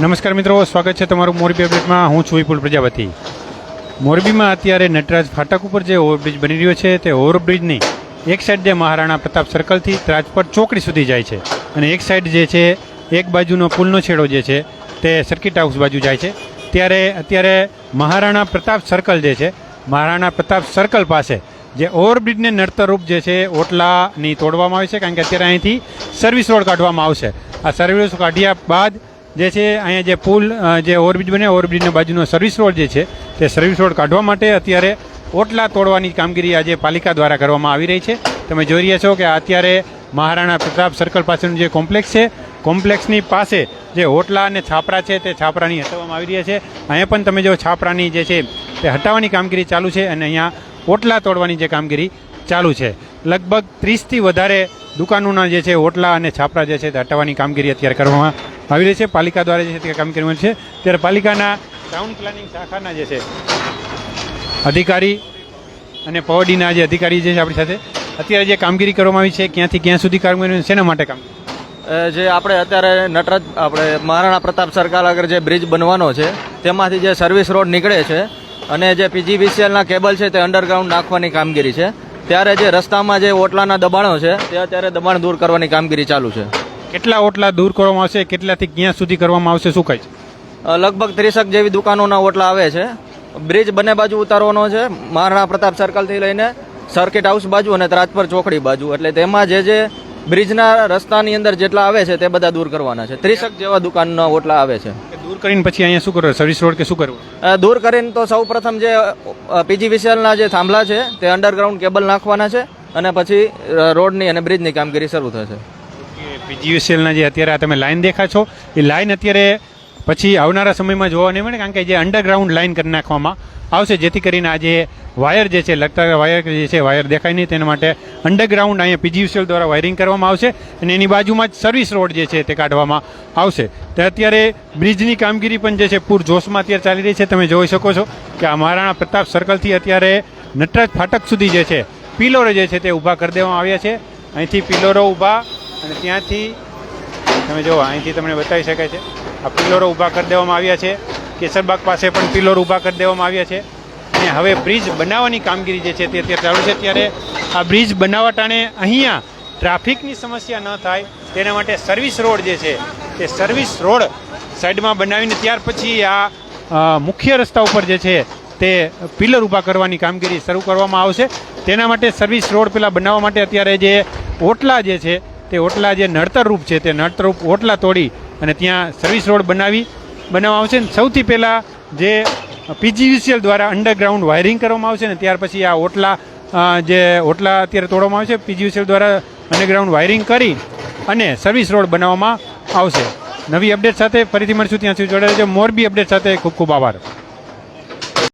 નમસ્કાર મિત્રો, સ્વાગત છે તમારું મોરબી અપડેટમાં. હું છું વિપુલ પ્રજાપતિ. મોરબીમાં અત્યારે નટરાજ ફાટક ઉપર જે ઓવરબ્રિજ બની રહ્યો છે, તે ઓવરબ્રિજની એક સાઈડ જે મહારાણા પ્રતાપ સર્કલથી રાજપટ ચોકડી સુધી જાય છે અને એક સાઈડ જે છે, એક બાજુનો પુલનો છેડો જે છે, તે સર્કિટ હાઉસ બાજુ જાય છે. ત્યારે અત્યારે મહારાણા પ્રતાપ સર્કલ જે છે, મહારાણા પ્રતાપ સર્કલ પાસે જે ઓવરબ્રિજને નડતરરૂપ જે છે, ઓટલાની તોડવામાં આવે છે, કારણ કે અત્યારે અહીંથી સર્વિસ રોડ કાઢવામાં આવશે. આ સર્વિસ કાઢ્યા બાદ જે છે, અહીંયા જે પુલ જે ઓવરબ્રિજ બને, ઓવરબ્રિજના બાજુનો સર્વિસ રોડ જે છે, તે સર્વિસ રોડ કાઢવા માટે અત્યારે ઓટલા તોડવાની કામગીરી આજે પાલિકા દ્વારા કરવામાં આવી રહી છે. તમે જોઈ રહ્યા છો કે અત્યારે મહારાણા પ્રતાપ સર્કલ પાસેનું જે કોમ્પ્લેક્સ છે કોમ્પ્લેક્સની પાસે જે ઓટલા અને છાપરા છે, તે છાપરાની હટાવવામાં આવી રહ્યા છે. અહીંયા પણ તમે જો છાપરાની જે છે, તે હટાવવાની કામગીરી ચાલુ છે અને અહીંયા ઓટલા તોડવાની જે કામગીરી ચાલુ છે. લગભગ ત્રીસથી વધારે દુકાનોના જે છે, ઓટલા અને છાપરા જે છે, તે હટાવવાની કામગીરી અત્યારે કરવામાં આવી રહી છે. પાલિકા દ્વારા જે છે, તે કામગીરી છે. ત્યારે પાલિકાના ટાઉન પ્લાનિંગ શાખાના જે છે, અધિકારી અને પવડીના જે અધિકારી જે છે, આપણી સાથે અત્યારે જે કામગીરી કરવામાં આવી છે, ક્યાંથી ક્યાં સુધી કામગીરી શેના માટે કામ જે આપણે અત્યારે નટરાજ, આપણે મહારાણા પ્રતાપ સરકાર આગળ જે બ્રિજ બનવાનો છે, તેમાંથી જે સર્વિસ રોડ નીકળે છે અને જે પીજીવીસીએલના કેબલ છે, તે અંડરગ્રાઉન્ડ નાખવાની કામગીરી છે. ત્યારે જે રસ્તામાં જે ઓટલાના દબાણો છે તે અત્યારે દબાણ દૂર કરવાની કામગીરી ચાલુ છે. કેટલા ઓટલા દૂર કરવામાં આવશે કેટલાથી ક્યાં સુધી કરવામાં આવશે શું કહે છે? લગભગ ત્રીસક જેવી દુકાનોના ઓટલા આવે છે. બ્રિજ બંને બાજુ ઉતારવાનો છે મહારાણા પ્રતાપ સર્કલથી લઈને સર્કિટ હાઉસ બાજુ અને ત્રાજપર ચોકડી બાજુ. એટલે તેમાં જે જે બ્રિજના રસ્તાની અંદર જેટલા આવે છે તે બધા દૂર કરવાના છે. ત્રીસક જેવા દુકાનના ઓટલા આવે છે. કરીને પછી અહીંયા શું કરવું? સર્વિસ રોડ કે શું કરવું? દૂર કરીને તો સૌ પ્રથમ જે પીજીવીસીએલના જે થાંભલા છે તે અંડરગ્રાઉન્ડ કેબલ નાખવાના છે અને પછી રોડની અને બ્રિજની કામગીરી શરૂ થશે. પીજીવીસીએલના જે અત્યારે આ તમે લાઈન દેખા છો એ લાઈન અત્યારે પછી આવનારા સમયમાં જોવા નહીં મળે, કારણ કે જે અંડરગ્રાઉન્ડ લાઇન કરી નાખવામાં આવશે, જેથી કરીને આ જે વાયર જે છે, લગતા વાયર જે છે વાયર દેખાય નહીં, તેના માટે અંડરગ્રાઉન્ડ અહીંયા પીજીયુસીએલ દ્વારા વાયરિંગ કરવામાં આવશે અને એની બાજુમાં જ સર્વિસ રોડ જે છે, તે કાઢવામાં આવશે. તો અત્યારે બ્રિજની કામગીરી પણ જે છે પૂર જોશમાં અત્યારે ચાલી રહી છે. તમે જોઈ શકો છો કે આ મહારાણા પ્રતાપ સર્કલથી અત્યારે નટરાજ ફાટક સુધી જે છે, પિલોરો જે છે, તે ઊભા કરી દેવામાં આવ્યા છે. અહીંથી પિલોરો ઊભા અને ત્યાંથી તમે જુઓ અહીંથી તમને બતાવી શકાય છે. આ પિલરો ઊભા કરી દેવામાં આવ્યા છે. કેસરબાગ પાસે પણ પિલોર ઊભા કરી દેવામાં આવ્યા છે. અને હવે બ્રિજ બનાવવાની કામગીરી જે છે તે અત્યારે ચાલુ છે. ત્યારે આ બ્રિજ બનાવવા ટાણે અહીંયા ટ્રાફિકની સમસ્યા ન થાય, તેના માટે સર્વિસ રોડ જે છે તે સર્વિસ રોડ સાઈડમાં બનાવીને ત્યાર પછી આ મુખ્ય રસ્તા ઉપર જે છે તે પિલર ઊભા કરવાની કામગીરી શરૂ કરવામાં આવશે. તેના માટે સર્વિસ રોડ પેલા બનાવવા માટે અત્યારે જે ઓટલા જે છે તે ઓટલા જે નડતર રૂપ છે તે નડતર રૂપ ઓટલા તોડી અને ત્યાં સર્વિસ રોડ બનાવી, બનાવવામાં આવશે ને સૌથી પહેલાં જે પીજીવીસીએલ દ્વારા અંડરગ્રાઉન્ડ વાયરિંગ કરવામાં આવશે ને ત્યાર પછી આ ઓટલા જે ઓટલા અત્યારે તોડવામાં આવશે પીજીવીસીએલ દ્વારા અંડરગ્રાઉન્ડ વાયરિંગ કરી અને સર્વિસ રોડ બનાવવામાં આવશે. નવી અપડેટ સાથે ફરીથી મળશું. ત્યાં સુધી જોડાયેલા મોરબી અપડેટ સાથે ખૂબ ખૂબ આભાર.